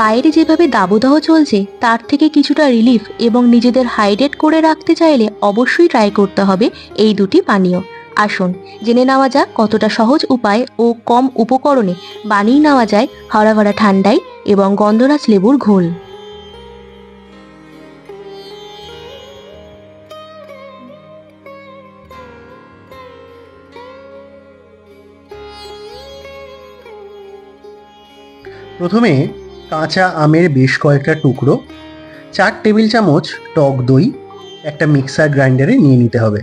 বাইরে যেভাবে দাবদাহ চলছে, তার থেকে কিছুটা রিলিফ এবং নিজেদের হাইড্রেট করে রাখতে চাইলে অবশ্যই ট্রাই করতে হবে এই দুটি পানীয়। আসুন, জেনে নেওয়া যাক কতটা সহজ উপায় ও কম উপকরণে বানিয়ে নেওয়া যায় হাওড়া ভরা ঠান্ডায় এবং গন্ধরাজ লেবুর ঘোল। প্রথমে কাঁচা আমের বেশ কয়েকটা টুকরো, চার টেবিল চামচ টক দই, একটা মিক্সার গ্রাইন্ডারে নিয়ে নিতে হবে।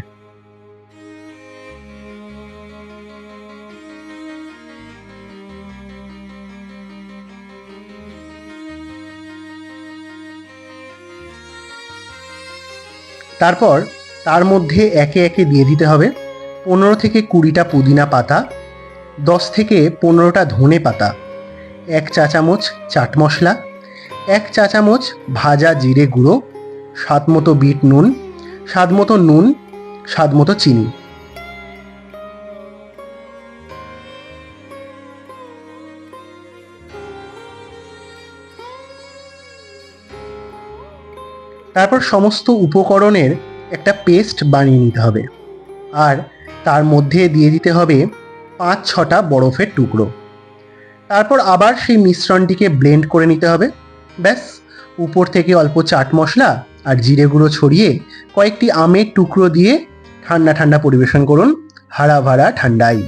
তারপর তার মধ্যে একে একে দিয়ে দিতে হবে পনেরো থেকে কুড়িটা পুদিনা পাতা, দশ থেকে পনেরোটা ধনে পাতা। এক চা চামচ চাট মশলা, এক চা চামচ ভাজা জিরে গুঁড়ো, স্বাদ মতো বিট নুন, স্বাদ মতো নুন, স্বাদ মতো চিনি। তারপর সমস্ত উপকরণের একটা পেস্ট বানিয়ে নিতে হবে। আর তার মধ্যে দিয়ে দিতে হবে পাঁচ ছটা বরফের টুকরো। তারপর আবার সেই মিশ্রণটিকে ব্লেন্ড করে নিতে হবে। ব্যাস, উপর থেকে অল্প চাট মশলা আর জিরে গুঁড়ো ছড়িয়ে কয়েকটি আমের টুকরো দিয়ে ঠান্ডা ঠান্ডা পরিবেশন করুন হারা ভাড়া ঠান্ডাই।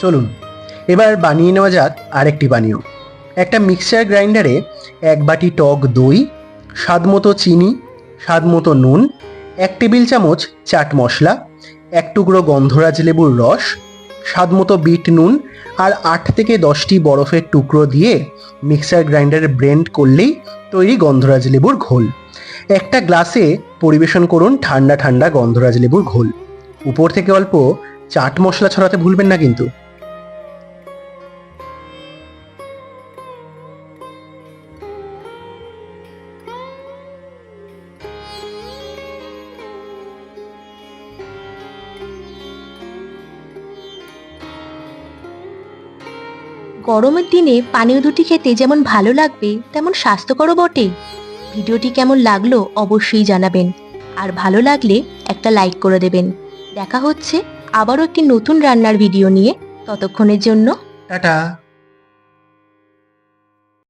চলুন, এবার বানিয়ে নেওয়া যাক আরেকটি পানীয়। একটা মিক্সচার গ্রাইন্ডারে এক বাটি টক দই, স্বাদ মতো চিনি, স্বাদ মতো নুন, এক টেবিল চামচ চাট মশলা, এক টুকরো গন্ধরাজ লেবুর রস, স্বাদ মতো বিট নুন আর আট থেকে দশটি বরফের টুকরো দিয়ে মিক্সার গ্রাইন্ডারে ব্লেন্ড করলেই তৈরি গন্ধরাজ লেবুর ঘোল। একটা গ্লাসে পরিবেশন করুন ঠান্ডা ঠান্ডা গন্ধরাজ লেবুর ঘোল। উপর থেকে অল্প চাট মশলা ছড়াতে ভুলবেন না কিন্তু। গরমের দিনে পানীয় দুটি খেতে যেমন ভালো লাগবে, তেমন স্বাস্থ্যকরও বটে। ভিডিওটি কেমন লাগল অবশ্যই জানাবেন। আর ভালো লাগলে একটা লাইক করে দেবেন। দেখা হচ্ছে আবারও একটি নতুন রান্নার ভিডিও নিয়ে। ততক্ষণের জন্য টাটা।